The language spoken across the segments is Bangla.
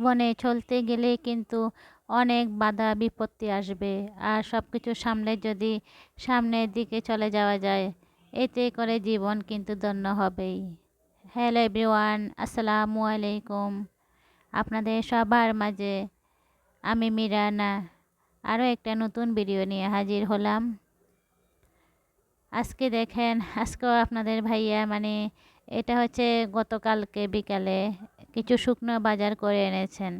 জীবনে চলতে গেলে কিন্তু অনেক বাধা, বিপত্তি আসবে। আর সব কিছু সামলে যদি সামনের দিকে চলে যাওয়া যায়, এতে করে জীবন কিন্তু ধন্য হবেই। হ্যালো এভরিওয়ান, আসসালামু আলাইকুম। আপনাদের সবার মাঝে আমি মিরানা। আরও একটা নতুন ভিডিও নিয়ে হাজির হলাম। আজকে দেখেন, আজকেও আপনাদের ভাইয়া মানে এটা হচ্ছে গতকালকে বিকালে কিছু শুকনো বাজার করে এনেছেন।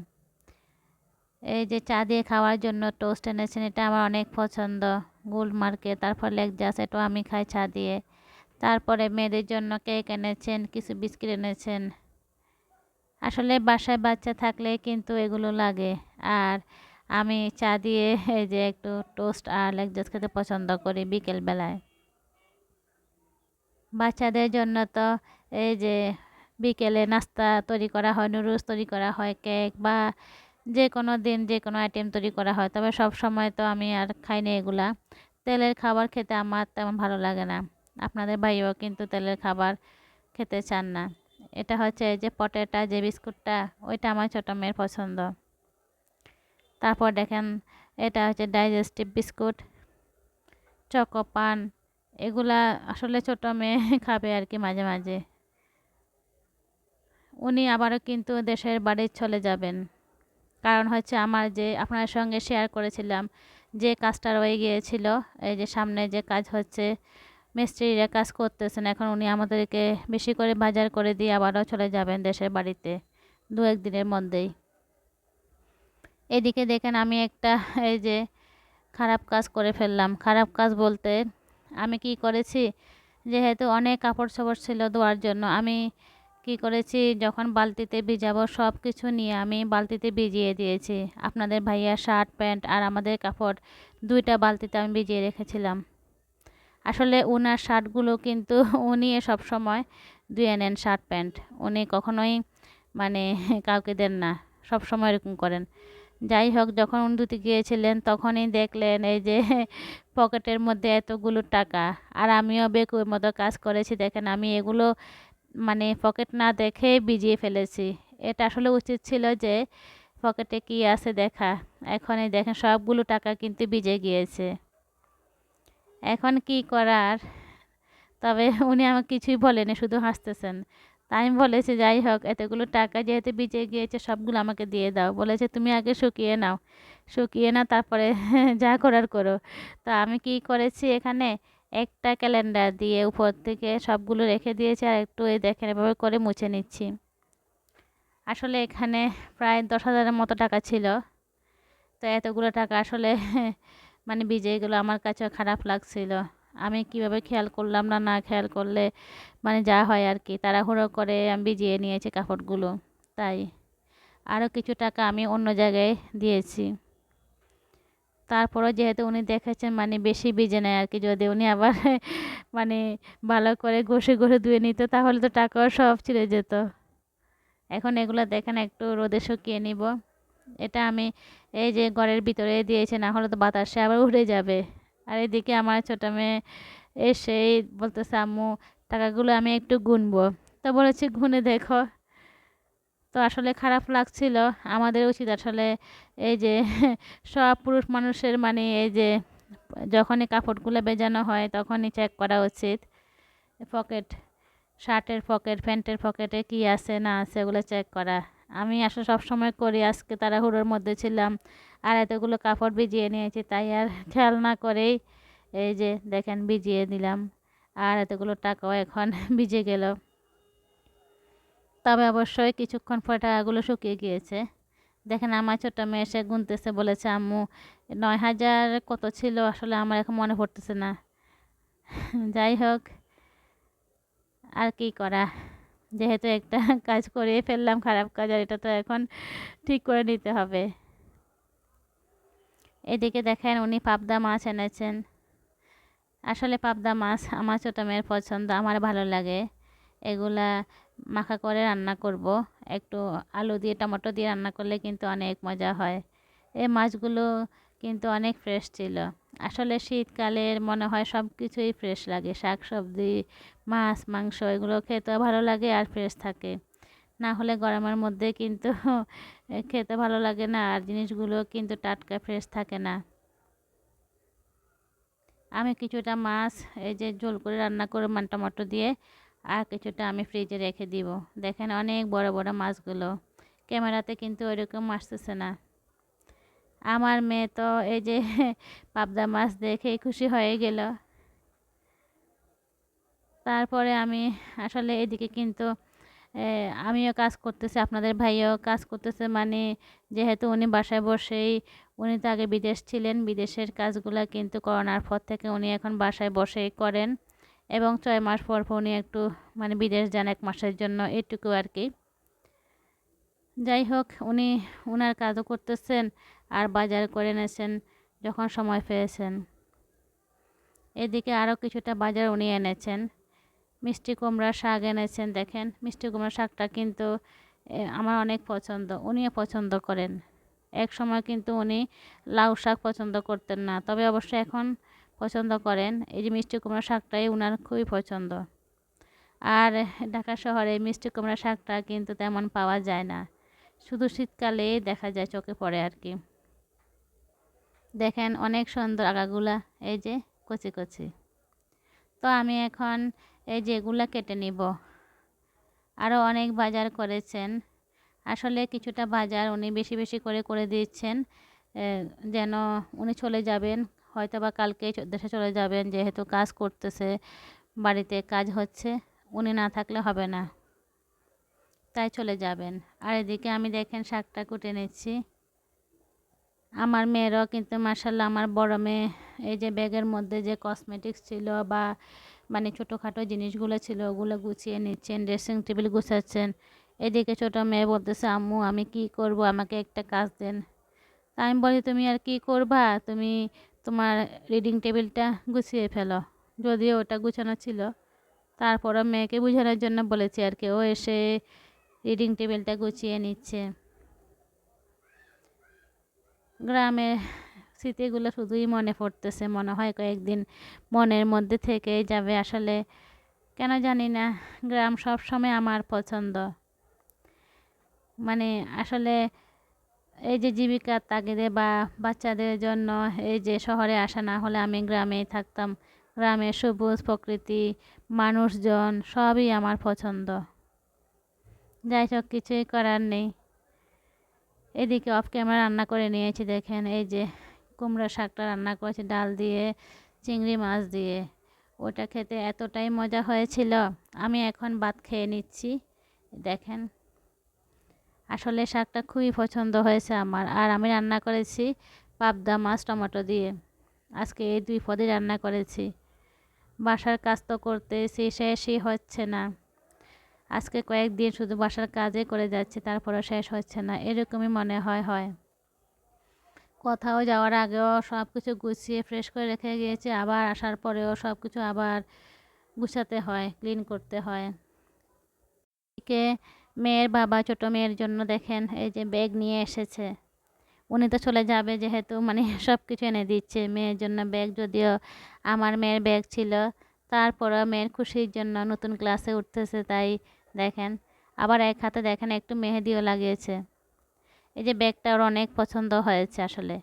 এই যে চা দিয়ে খাওয়ার জন্য টোস্ট এনেছেন, এটা আমার অনেক পছন্দ। গোল্ড মার্কে তারপর লেগজাস এটাও আমি খাই চা দিয়ে। তারপরে মেয়েদের জন্য কেক এনেছেন, কিছু বিস্কিট এনেছেন। আসলে বাসায় বাচ্চা থাকলে কিন্তু এগুলো লাগে। আর আমি চা দিয়ে এই যে একটু টোস্ট আর লেগজাস খেতে পছন্দ করি বিকেলবেলায়। বাচ্চাদের জন্য তো এই যে বিকেলে নাস্তা তৈরি করা হয় নুডলস তৈরি করা হয় কেক বা যে কোনো দিন যে কোনো আইটেম তৈরি করা হয়। তবে সব সময় তো আমি আর খাই না এগুলা। তেলের খাবার খেতে আমার তেমন ভালো লাগে না। আপনাদের ভাইও কিন্তু তেলের খাবার খেতে চান না। এটা হচ্ছে যে পটেটা যে বিস্কুটটা, ওইটা আমার ছোটো মেয়ের পছন্দ। তারপর দেখেন, এটা হচ্ছে ডাইজেস্টিভ বিস্কুট চকো পান, এগুলা আসলে ছোটো মেয়ে খাবে আর কি মাঝে মাঝে। উনি আবারও কিন্তু দেশের বাড়ি চলে যাবেন। কারণ হচ্ছে আমার যে আপনার সঙ্গে শেয়ার করেছিলাম, যে কাজটা রয়ে গিয়েছিল, এই যে সামনে যে কাজ হচ্ছে, মিস্ত্রিরা কাজ করতেছেন, এখন উনি আমাদেরকে বেশি করে বাজার করে দিয়ে আবারও চলে যাবেন দেশের বাড়িতে দু একদিনের মধ্যেই। এদিকে দেখেন আমি একটা, এই যে খারাপ কাজ করে ফেললাম। খারাপ কাজ বলতে আমি কি করেছি? যেহেতু অনেক কাপড় চোপড় ছিল ধোয়ার জন্য, আমি কি করেছি? যখন বালতিতে ভিজাবো সব কিছু নিয়ে আমি বালতিতে ভিজিয়ে দিয়েছি। আপনাদের ভাইয়া শার্ট, প্যান্ট আর আমাদের কাপড় দুইটা বালতিতে আমি ভিজিয়ে রেখেছিলাম। আসলে ওনার শার্টগুলো কিন্তু উনি সব সময় ধুয়ে নেন শার্ট, প্যান্ট। উনি কখনোই মানে কাউকে দেন না, সব সময় এরকম করেন। যাই হোক, যখন উনি ধুতে গিয়েছিলেন তখনই দেখলেন এই যে পকেটের মধ্যে এতগুলো টাকা। আর আমিও বেকুর মতো কাজ করেছি, দেখেন আমি এগুলো মানে পকেট না দেখে ভিজিয়ে ফেলেছি। এটা আসলে উচিত ছিল যে পকেটে কি আছে দেখা। এখনই দেখেন সবগুলো টাকা কিন্তু ভিজে গিয়েছে। এখন কি করার? তবে উনি আমাকে কিছুই বলেনি, শুধু হাসতেছেন। তাই আমি বলেছি, যাই হোক, এতগুলো টাকা যেহেতু ভিজে গিয়েছে, সবগুলো আমাকে দিয়ে দাও। বলেছে, তুমি আগে শুকিয়ে নাও। শুকিয়ে না, তারপরে যা করার করো। তা আমি কি করেছি এখানে? একটা ক্যালেন্ডার দিয়ে উপর থেকে সবগুলো রেখে দিয়েছি আর একটু এই দেখেন এভাবে করে মুছে নিচ্ছি। আসলে এখানে প্রায় দশ হাজারের মতো টাকা ছিল। তো এতগুলো টাকা আসলে মানে ভিজে গেলো, আমার কাছে খারাপ লাগছিল। আমি কীভাবে খেয়াল করলাম না না খেয়াল করলে মানে যা হয় আর কি, তাড়াহুড়ো করে আমি ভিজিয়ে নিয়েছি কাপড়গুলো। তাই আরও কিছু টাকা আমি অন্য জায়গায় দিয়েছি। তারপরও যেহেতু উনি দেখেছেন মানে বেশি ভিজে নেয় আর কি যদি উনি আবার মানে ভালো করে ঘষে ঘষে ধুয়ে নিত, তাহলে তো টাকাও সব ছিঁড়ে যেত। এখন এগুলো দেখেন, একটু রোদে শুকিয়ে নিব। এটা আমি এই যে ঘরের ভিতরে দিয়েছে, না হলে তো বাতাসে আবার উড়ে যাবে। আর এদিকে আমার ছোটো মেয়ে এসেই বলতেছে, আম্মু, টাকাগুলো আমি একটু গুনবো। তো বলেছি, গুনে দেখো। তো আসলে খারাপ লাগছিল। আমাদের উচিত আসলে এই যে সব পুরুষ মানুষের মানে এই যে যখনই কাপড়গুলো বেজানো হয় তখনই চেক করা উচিত। পকেট, শার্টের পকেট, প্যান্টের পকেটে কি আছে না আছে ওগুলো চেক করা। আমি আসলে সবসময় করি, আজকে তারা হুড়োর মধ্যে ছিলাম, আর এতগুলো কাপড় ভিজিয়ে নিয়েছি, তাই আর খেয়াল না করেই এই যে দেখেন ভিজিয়ে দিলাম, আর এতগুলো টাকাও এখন ভিজে গেল। তবে অবশ্যই কিছুক্ষণ পরে টাকাগুলো শুকিয়ে গিয়েছে। দেখেন, আমার ছোটো মেয়ে এসে গুনতেছে, বলেছে, আম্মু, নয় হাজার কত ছিল? আসলে আমার এখন মনে পড়তেছে না। যাই হোক, আর কি করা? যেহেতু একটা কাজ করিয়ে ফেললাম, খারাপ কাজ, আর এটা তো এখন ঠিক করে নিতে হবে। এদিকে দেখেন, উনি পাবদা মাছ এনেছেন। আসলে পাবদা মাছ আমার ছোটো মেয়ের পছন্দ, আমার ভালো লাগে। এগুলা মাখা করে রান্না করব। একটু আলু দিয়ে, টমেটো দিয়ে রান্না করলে কিন্তু অনেক মজা হয়। এই মাছগুলো কিন্তু অনেক ফ্রেশ ছিল। আসলে শীতকালের মনে হয় সব কিছুই ফ্রেশ লাগে। শাক সবজি মাছ, মাংস, এগুলো খেতে ভালো লাগে আর ফ্রেশ থাকে। না হলে গরমের মধ্যে কিন্তু খেতে ভালো লাগে না আর জিনিসগুলো কিন্তু টাটকা ফ্রেশ থাকে না। আমি কিছুটা মাছ, এই যে ঝোল করে রান্না করে মান টমেটো দিয়ে। আর কিছুটা আমি ফ্রিজে রেখে দিব। দেখেন অনেক বড় বড় মাছগুলো। ক্যামেরাতে কিন্তু ওইরকম আসতেছে না। আমার মেয়ে তো এই যে পাবদা মাছ দেখে খুশি হয়ে গেল। তারপরে আমি আসলে এদিকে কিন্তু আমিও কাজ করতেছি, আপনাদের ভাইও কাজ করতেছে। মানে যেহেতু উনি বাসায় বসেই, উনি তো আগে বিদেশ ছিলেন। বিদেশের কাজগুলো কিন্তু করোনার পর থেকে উনি এখন বাসায় বসেই করেন। এবং ছয় মাস পর পর উনি একটু মানে বিদেশ যান এক মাসের জন্য এটুকু আর কি। যাই হোক উনি ওনার কাজও করতেছেন আর বাজার করে এনেছেন যখন সময় পেয়েছেন। এদিকে আরও কিছুটা বাজার উনি এনেছেন। মিষ্টি কুমড়া শাক এনেছেন, দেখেন। মিষ্টি কুমড়া শাকটা কিন্তু আমার অনেক পছন্দ, উনিও পছন্দ করেন। এক সময় কিন্তু উনি লাউ শাক পছন্দ করতেন না, তবে অবশ্য এখন পছন্দ করেন। এই যে মিষ্টি কুমড়া শাকটাই ওনার খুবই পছন্দ। আর ঢাকা শহরে মিষ্টি কুমড়া শাকটা কিন্তু তেমন পাওয়া যায় না। শুধু শীতকালে দেখা যায়, চোখে পড়ে আর কি। দেখেন অনেক সুন্দর আগাগুলা, এই যে কচি কচি। তো আমি এখন এই যে যেগুলো কেটে নিব। আরও অনেক বাজার করেছেন। আসলে কিছুটা বাজার উনি বেশি বেশি করে করে দিচ্ছেন যেন উনি চলে যাবেন। হয়তো বা কালকে দেশে চলে যাবেন, যেহেতু কাজ করতেছে, বাড়িতে কাজ হচ্ছে, উনি না থাকলে হবে না। তাই চলে যাবেন। আর এদিকে আমি দেখেন শাকটা কুটে নিচ্ছি। আমার মেয়েরাও কিন্তু মার্শাল্লাহ আমার বড় মেয়ে, এই যে ব্যাগের মধ্যে যে কসমেটিক্স ছিল বা মানে ছোটোখাটো জিনিসগুলো ছিল, ওগুলো গুছিয়ে নিচ্ছেন ড্রেসিং টেবিল গুছাচ্ছেন। এদিকে ছোটো মেয়ে বলতেছে, আম্মু, আমি কি করব? আমাকে একটা কাজ দেন। আমি বলি, তুমি আর কি করবা? তুমি তোমার রিডিং টেবিলটা গুছিয়ে ফেলো। যদিও ওটা গুছানো ছিল, তারপরও মেয়েকে বোঝানোর জন্য বলেছি আর কি, ও এসে রিডিং টেবিলটা গুছিয়ে নিচ্ছে। গ্রামের স্মৃতিগুলো শুধুই মনে পড়তেছে, মনে হয় কয়েকদিন মনের মধ্যে থেকে যাবে আসলে, কেন জানি না, গ্রাম সব সময় আমার পছন্দ। মানে আসলে এই যে জীবিকার তাগিদে বা বাচ্চাদের জন্য এই যে শহরে আসা না হলে আমি গ্রামেই থাকতাম। গ্রামের সবুজ প্রকৃতি, মানুষজন সবই আমার পছন্দ। যাই হোক কিছুই করার নেই। এদিকে অফ ক্যামেরা রান্না করে নিয়েছি, দেখেন এই যে কুমড়ো শাকটা রান্না করেছি, ডাল দিয়ে, চিংড়ি মাছ দিয়ে। ওটা খেতে এতটাই মজা হয়েছিল। আমি এখন ভাত খেয়ে নিচ্ছি, দেখেন। আসলে শাকটা খুবই পছন্দ হয়েছে আমার। আর আমি রান্না করেছি পাবদা মাছ টমেটো দিয়ে। আজকে এই দুই পদে রান্না করেছি। বাসার কাজ তো করতেছি শেষই হচ্ছে না। আজকে কয়েকদিন শুধু বাসার কাজে করে যাচ্ছে তারপরে শেষ হচ্ছে না। এরকমই মনে হয় হয়। কোথাও যাওয়ার আগেও সব কিছু গুছিয়ে ফ্রেশ করে রেখে গিয়েছে, আবার আসার পরেও সব কিছু আবার গুছাতে হয় ক্লিন করতে হয়। এদিকে মেয়ের বাবা ছোটো মেয়ের জন্য দেখেন, এই যে ব্যাগ নিয়ে এসেছে। উনি তো চলে যাবে যেহেতু মানে সব কিছু এনে দিচ্ছে। মেয়ের জন্য ব্যাগ যদিও আমার মেয়ের ব্যাগ ছিল, তারপরও মেয়ের খুশির জন্য নতুন ক্লাসে উঠতেছে, তাই দেখেন। আবার এক হাতে দেখেন একটু মেহেদিও লাগিয়েছে। এই যে ব্যাগটা ওর অনেক পছন্দ হয়েছে আসলে।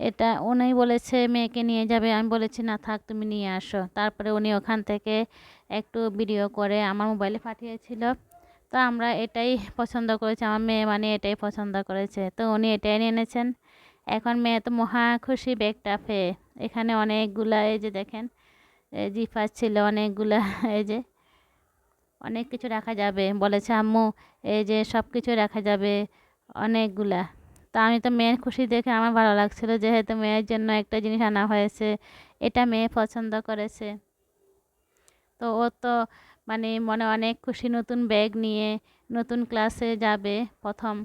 এটা উনি বলেছে, মেয়েকে নিয়ে যাবে। আমি বলেছি, না, থাক, তুমি নিয়ে আসো। তারপরে উনি ওখান থেকে একটু ভিডিও করে আমার মোবাইলে পাঠিয়েছিল। তো আমরা এটাই পছন্দ করেছি, আমার মেয়ে মানে এটাই পছন্দ করেছে। তো উনি এটাই নিয়ে এনেছেন। এখন মেয়ে তো মহা খুশি ব্যাগটা পেয়ে। এখানে অনেকগুলা এই যে দেখেন জিফার ছিল অনেকগুলা, এই যে অনেক কিছু রাখা যাবে। বলেছে, আম্মু, এই যে সব কিছু রাখা যাবে। অনেকগুলা। তা আমি তো মেয়ের খুশি দেখে আমার ভালো লাগছিল, যেহেতু মেয়ের জন্য একটা জিনিস আনা হয়েছে, এটা মেয়ে পছন্দ করেছে। তো ও তো মানে মনে অনেক খুশি নতুন ব্যাগ নিয়ে নতুন ক্লাসে যাবে প্রথম।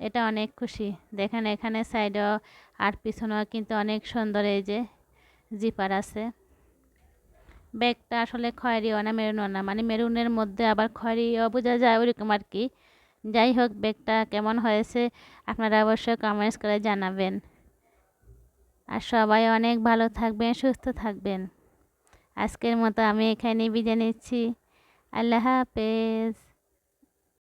এটা অনেক খুশি। দেখেন এখানে সাইডেও আর পিছনেও কিন্তু অনেক সুন্দর এই যে জিপার আছে। ব্যাগটা আসলে খয়েরিও না মেরুনও না মানে মেরুনের মধ্যে আবার খয়েরিও বোঝা যায় ওরকম আর কি। যাই হোক, ব্যাগটা কেমন হয়েছে আপনারা অবশ্যই কমেন্টস করে জানাবেন। আর সবাই অনেক ভালো থাকবেন, সুস্থ থাকবেন। আজকের মতো আমি এখানে বিদায় নিচ্ছি। আল্লাহ হাফেজ।